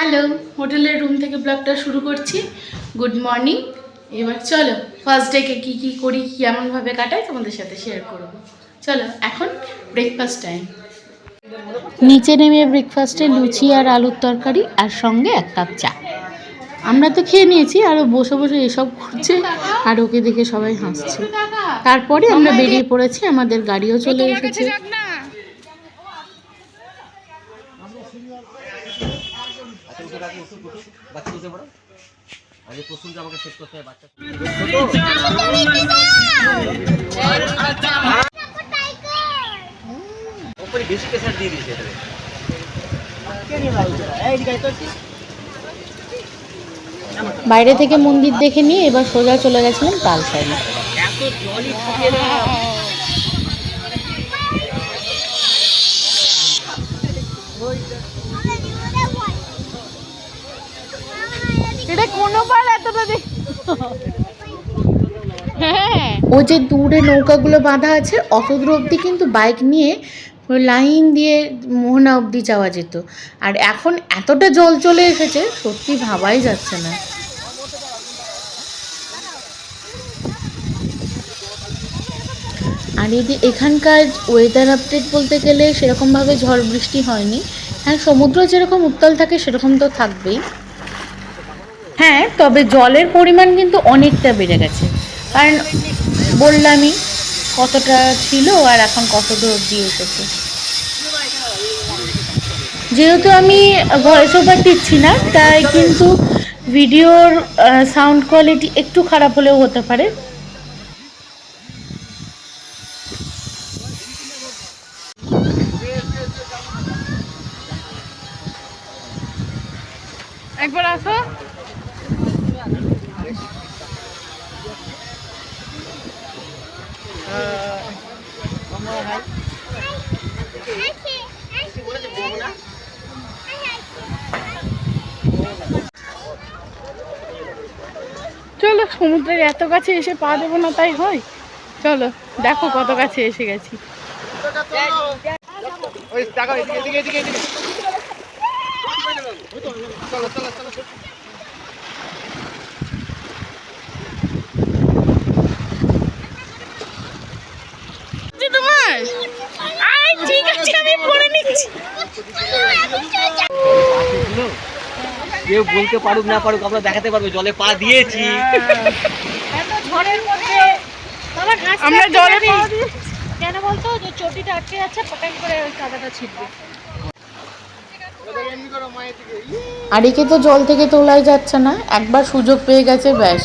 Hello হোটেলের room থেকে ব্লগটা শুরু করছি। Good morning. এবার চলো ফার্স্ট ডেকে কী কী করি কেমনভাবে কাটাই তোমাদের সাথে শেয়ার করব। চলো এখন ব্রেকফাস্ট টাইম নিচে নেমে ব্রেকফাস্টে লুচি আর আলুর তরকারি আর সঙ্গে এক কাপ চা। আমরা তো খেয়ে নিয়েছি আরও বসে বসে এসব করছে আর ওকে দেখে সবাই হাসছে। তারপরে আমরা বেরিয়ে পড়েছি আমাদের গাড়িও চলে এসেছে। বাচ্চা আমাকে সেট করতে হবে বাচ্চা। ওপরে বেশি প্রেসার দিয়ে দিয়েছে বাইরে থেকে মন্দির দেখে নিয়ে এবার সোজা চলে গেছিলাম তালসারি এত ও যে দূরে নৌকাগুলো বাঁধা আছে অত দূর অবধি কিন্তু বাইক নিয়ে লাইন দিয়ে মোহনা অবধি যাওয়া যেত। আর এখন এতটা জল চলে এসেছে, সত্যি ভাবাই যাচ্ছে না। আর যে এখানকার ওয়েদার আপডেট বলতে গেলে সেরকমভাবে ঝড় বৃষ্টি হয়নি। হ্যাঁ সমুদ্র যেরকম উত্তাল থাকে, সেরকম তো থাকবেই। হ্যাঁ তবে জলের পরিমাণ কিন্তু অনেকটা বেড়ে গেছে। কারণ বললামই কতটা ছিল আর এখন কত দূর অব্দি এসেছে। যেহেতু আমি ভয়েস ওভার দিচ্ছি না, তাই কিন্তু ভিডিওর সাউন্ড কোয়ালিটি একটু খারাপ হলেও হতে পারে। একবার আসো। চলো, সমুদ্রের এত কাছে এসে পা দেবো না, তাই হয়? চলো, দেখো কত কাছে এসে গেছি। ওই টাকা এদিকে এদিকে এদিকে চলো চলো চলো তোমার আই ঠিক আছে আমি পরে নিচ্ছি কেউ বলতে পারুক না পারুক আমরা দেখাতে পারব। জলে পা দিয়েছি। আমরা জলে কেন বলতো? যে চটিটা আটকে যাচ্ছে পটাং করে ওই কাদাটা ছিটবে। আর একে তো জল থেকে তোলাই যাচ্ছে না একবার সুযোগ পেয়ে গেছে ব্যাস।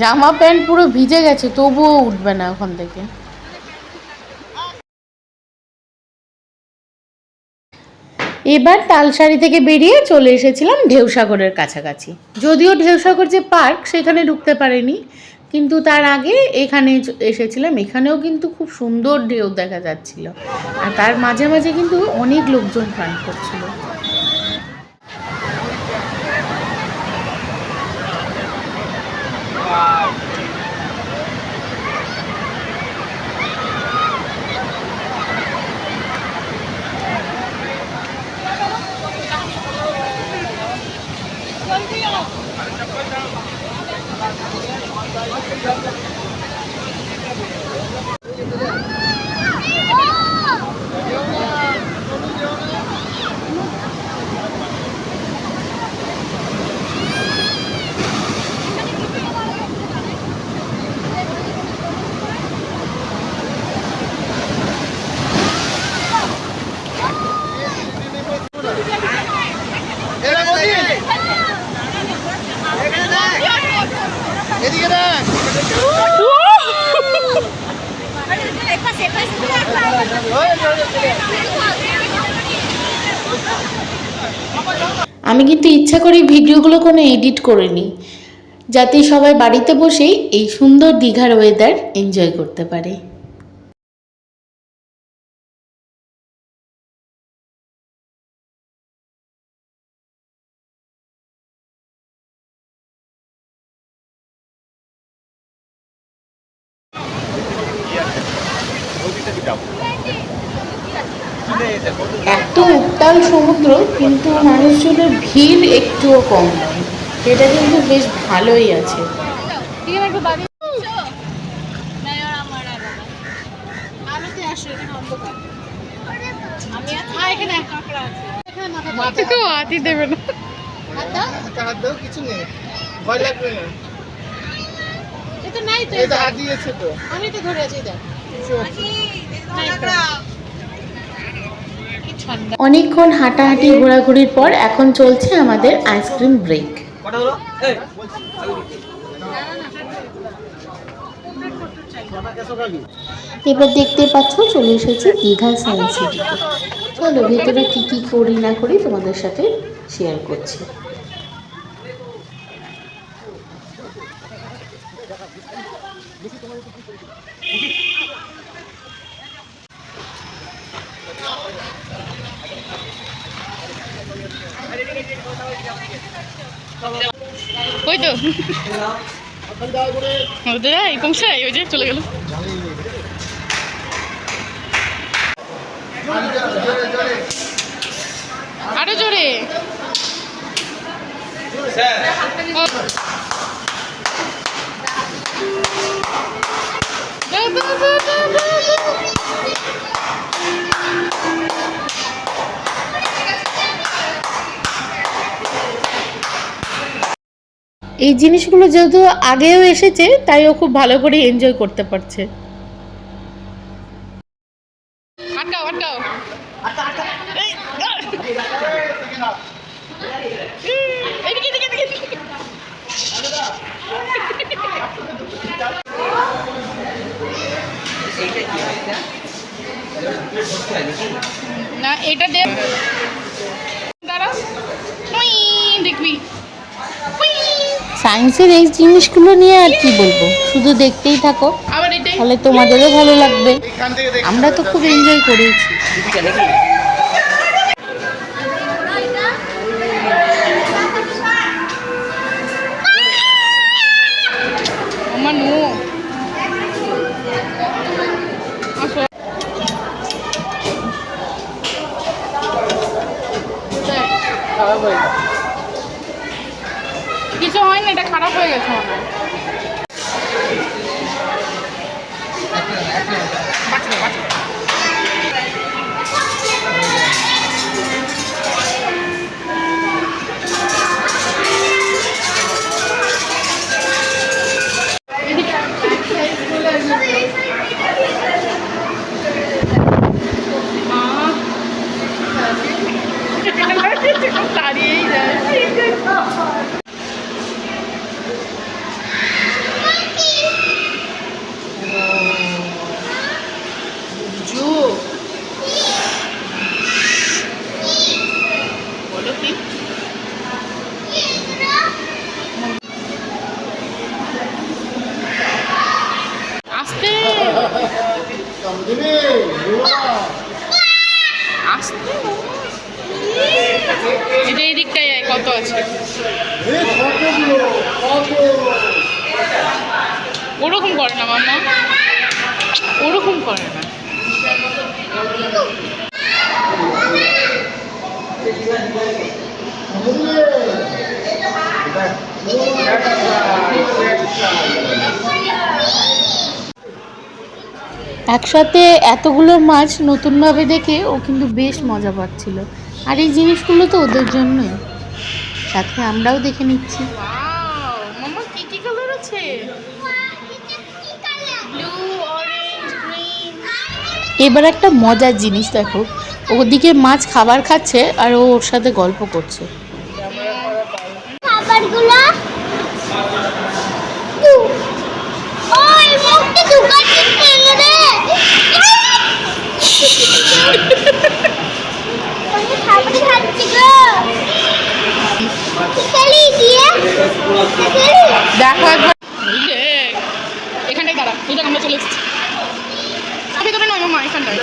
জামা প্যান্ট পুরো ভিজে গেছে তবুও উঠবে না ওখান থেকে। এবার তালসারি থেকে বেরিয়ে চলে এসেছিলাম ঢেউসাগরের কাছাকাছি। যদিও ঢেউসাগর যে পার্ক, সেখানে ঢুকতে পারেনি, কিন্তু তার আগে এখানে এসেছিলাম। এখানেও কিন্তু খুব সুন্দর ঢেউ দেখা যাচ্ছিল। আর তার মাঝে মাঝে কিন্তু অনেক লোকজন পান করছিল। আমি কিন্তু ইচ্ছা করে ভিডিওগুলো কোনো এডিট করিনি, যাতে সবাই বাড়িতে বসেই এই সুন্দর দীঘার ওয়েদার এনজয় করতে পারে। এত উত্তাল সমুদ্র কিন্তু মানুষজনের ভিড় একটুও কম নয়। এটা কিন্তু বেশ ভালোই আছে। আমি আর এখানে এক কাঁকড়া আছে এখানে মাথা মাথা কেউ হাতি দেবে না। হাত দাও হাত দাও কিছু নেই। ভয় লাগবে না। এ তো নাই তো এই হাত দিয়েছে তো। আমি তো ধরে আছি। দেখ অনেকক্ষণ হাঁটাহাঁটি ঘোরাঘুরির পর এখন চলছে আমাদের আইসক্রিম ব্রেক। কটা হলো? এই এবার দেখতে পাচ্ছ চলে এসেছে দীঘা সায়েন্স সিটিতে। চলো ভেতরে কি কি করি না করি তোমাদের সাথে শেয়ার করছি ওই তো ওদের এই পৌঁছায় ওই যে চলে গেল আরও জোরে ও। এই জিনিসগুলো যেহেতু আগেও এসেছে, তাই ও খুব ভালো করে এনজয় করতে পারছে। না, এটা দে দাঁড়া উই, দেখবি সায়েন্সের এই জিনিসগুলো নিয়ে আর কি বলব? শুধু দেখতেই থাকো তাহলে তোমাদেরও ভালো লাগবে। আমরা তো খুব এনজয় করেছি। হয় না এটা খারাপ হয়ে গেছে মনে হয় মা দাঁড়িয়েই যায় জো বলো কি আসতে আসতে এটা এই দিকটাই আয়, কত আছে ওরকম করে না মামা ওরকম করে না। একসাথে এতগুলো মাছ নতুনভাবে দেখে ও কিন্তু বেশ মজা পাচ্ছিল। আর এই জিনিসগুলো তো ওদের জন্যই। সাথে আমরাও দেখে নিচ্ছি। এবার একটা মজার জিনিস দেখো। ওদিকে মাছ খাবার খাচ্ছে আর ও ওর সাথে গল্প করছে। দেখো একবার। এই দাঁড়া এই আমরা চলে এসেছি আর ভিতরে নয় মামা এখানটায়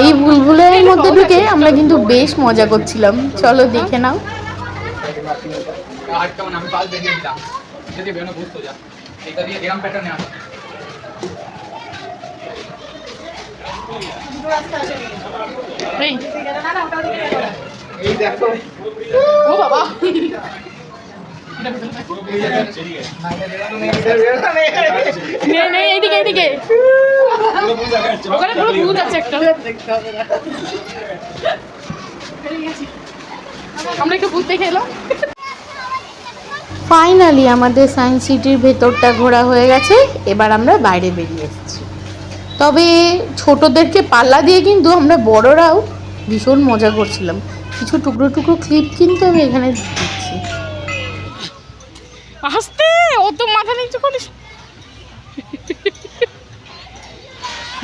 এই বুলবুলের মধ্যে ঢুকে আমরা কিন্তু বেশ মজা করছিলাম। চলো দেখে নাও। এই। দেখো ও বাবা। ফাইনালি আমাদের সায়েন্স সিটির ভেতরটা ঘোরা হয়ে গেছে। এবার আমরা বাইরে বেরিয়ে এসেছি। তবে ছোটদেরকে পাল্লা দিয়ে কিন্তু আমরা বড়রাও ভীষণ মজা করছিলাম। কিছু টুকরো টুকরো ক্লিপ কিন্তু আমি এখানে আসতে ও তো মাথা নিচু করিস।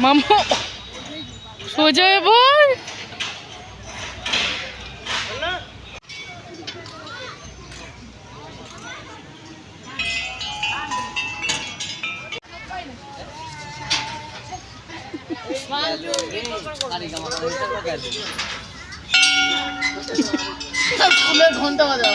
মামা সোজা এবার ঘণ্টা বাজাও।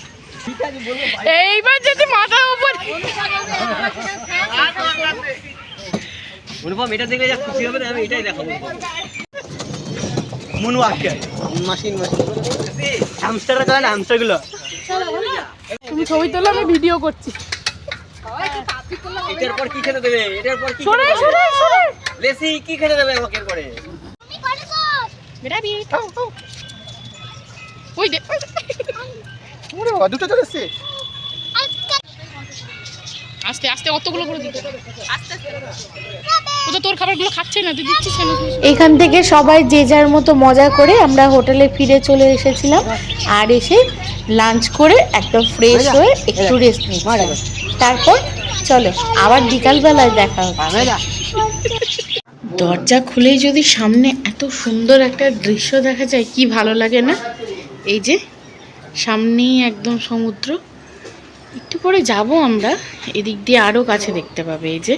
এইবার যদি মাথার উপর অনুপম এটা দেখলে যা খুশি হবে না আমি এটাই দেখাবো মুন ওয়াক্কার মাসিন মাসিন হ্যামস্টাররা করে না হ্যামস্টারগুলো তুমি ছবি তোলো আমি ভিডিও করছি। এটার পর কি খেতে দেবে? এটার পর কি সরে সরে সরে। লেসি কি খেতে দেবে আমাকে করে বেরাবি ওই দে। ওরে বাবা, দুটো চলে এসছে। আস্তে আস্তে অতগুলো করে দিতে। ও তো তোর খাবারগুলো খাচ্ছে না? তুই দিচ্ছিস কেন? এখান থেকে সবাই যে যার মতো মজা করে আমরা হোটেলে ফিরে চলে এসেছিলাম আর এসে লাঞ্চ করে একদম ফ্রেশ হয়ে একটু রেস্ট নিচ্ছিলাম তারপর চলো আবার বিকালবেলায় দেখা হবে দরজা খুলেই যদি সামনে এত সুন্দর একটা দৃশ্য দেখা যায় কি ভালো লাগে না? এই যে সামনেই একদম সমুদ্র। একটু পরে যাব আমরা। এদিক দিয়ে আরও কাছে দেখতে পাবে এই যে।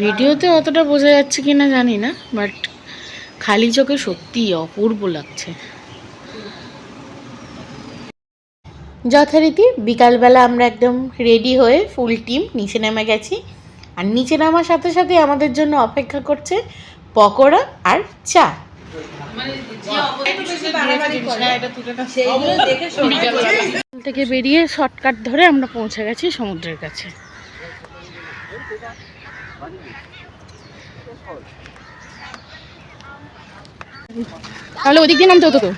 ভিডিওতে অতটা বোঝা যাচ্ছে কি না জানি না বাট খালি চোখে সত্যিই অপূর্ব লাগছে। যথারীতি বিকালবেলা আমরা একদম রেডি হয়ে ফুল টিম নিচে নেমে গেছি। আর নিচে নামার সাথে সাথে আমাদের জন্য অপেক্ষা করছে পকোড়া আর চা। থেকে বেরিয়ে শর্টকাট ধরে আমরা পৌঁছে গেছি সমুদ্রের কাছে। তাহলে ওদিক দিয়ে নামতে হতো তো?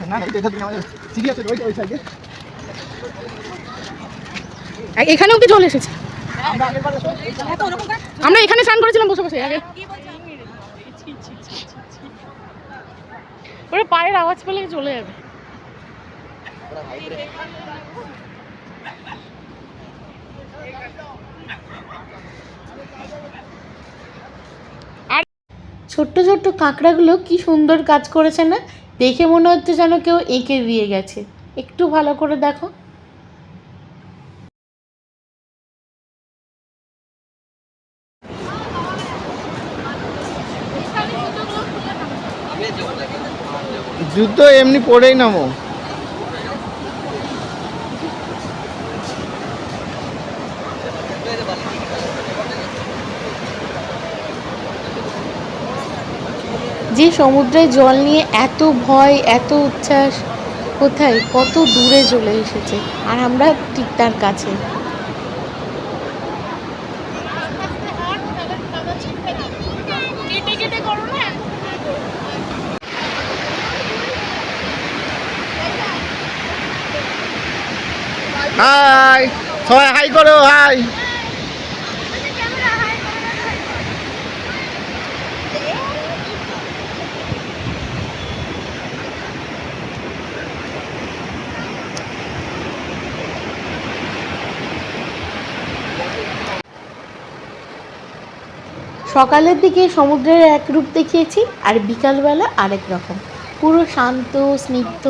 এখানে অব্দি জল এসেছে? আমরা এখানে স্নান করেছিলাম বসে বসে, আগে। ওরা পায়ের আওয়াজ পেলে চলে যাবে। ছোট্ট ছোট্ট কাঁকড়াগুলো কি সুন্দর কাজ করেছে না? দেখে মনে হচ্ছে যেন কেউ এঁকে দিয়ে গেছে। একটু ভালো করে দেখো। জুতো এমনি পরেই নামো। যে সমুদ্রে জল নিয়ে এত ভয়, এত উচ্ছ্বাস, কোথায়? কত দূরে চলে এসেছে। আর আমরা ঠিক তার কাছে কেটে কেটে করো না হাই সবাই হাই করো, হাই। সকালের দিকে সমুদ্রের এক রূপ দেখিয়েছি, আর বিকালবেলা আরেক রকম। পুরো শান্ত, স্নিগ্ধ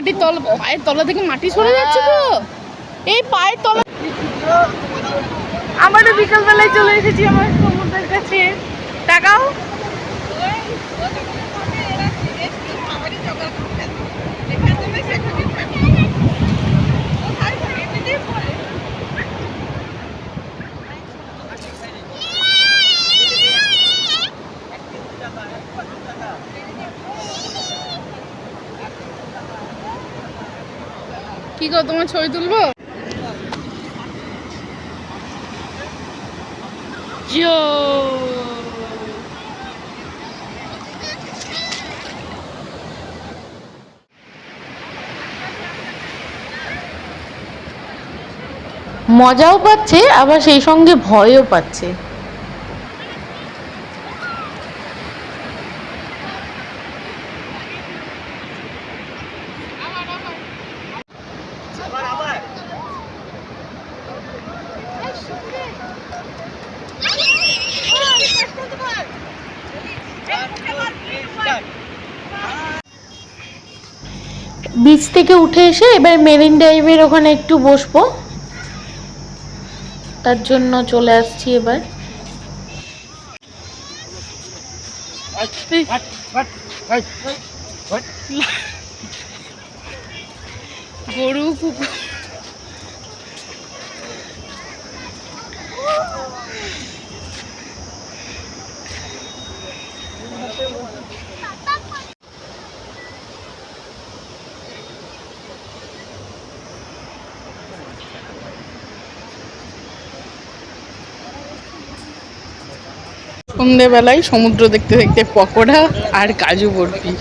মাটির তল, পায়ের তলা থেকে মাটি সরে যাচ্ছে তো। এই পায়ের তলা আমারও বিকালবেলায় চলে এসেছি আমার সমুদ্রের কাছে। টাকাও কি তোমার ছবি তুলবো? মজাও পাচ্ছে আবার সেই সঙ্গে ভয়ও পাচ্ছে বিচ থেকে উঠে এসে এবার মেরিন ড্রাইভের ওখানে একটু বসবো। তার জন্য চলে আসছি এবার। গরু, কুকুর। সন্ধেবেলায় সমুদ্র দেখতে দেখতে পকোড়া আর কাজু বরফি।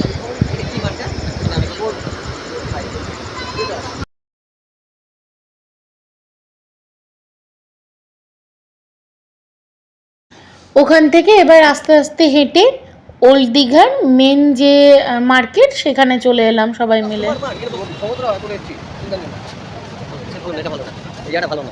ওখান থেকে এবার আস্তে আস্তে হেঁটে ওল্ড দীঘার মেন যে মার্কেট সেখানে চলে এলাম সবাই মিলে। ভালো না।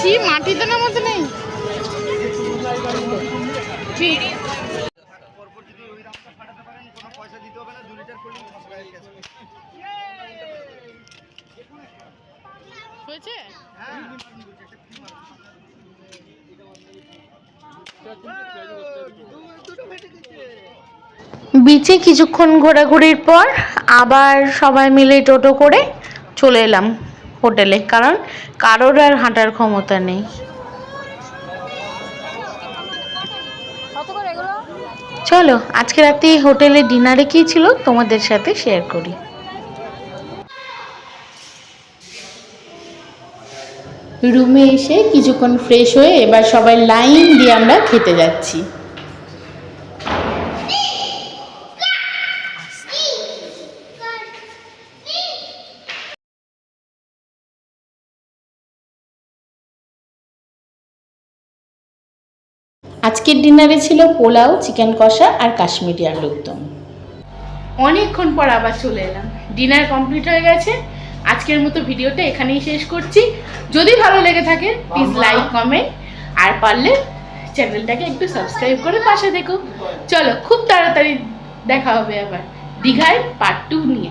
ছি মাটিতে নামাতে নেই। বিচে কিছুক্ষণ ঘোরাঘুরির পর আবার সবাই মিলে টোটো করে চলে এলাম। হোটেলে, কারণ কারোর আর হাঁটার ক্ষমতা নেই। চলো, আজকে রাতে হোটেলে ডিনারে কি ছিল তোমাদের সাথে শেয়ার করি। রুমে এসে কিছুক্ষণ ফ্রেশ হয়ে এবার সবাই লাইন দিয়ে আমরা খেতে যাচ্ছি। আজকের ডিনারে ছিল পোলাও চিকেন কষা আর কাশ্মীরি আলুর দম অনেকক্ষণ পর আবার চলে এলাম। ডিনার কমপ্লিট হয়ে গেছে। আজকের মতো ভিডিওটা এখানেই শেষ করছি। যদি ভালো লেগে থাকে প্লিজ লাইক কমেন্ট আর পারলে চ্যানেলটাকে একটু সাবস্ক্রাইব করে পাশে দেখো চলো খুব তাড়াতাড়ি দেখা হবে আবার। দীঘায় পার্ট টু নিয়ে।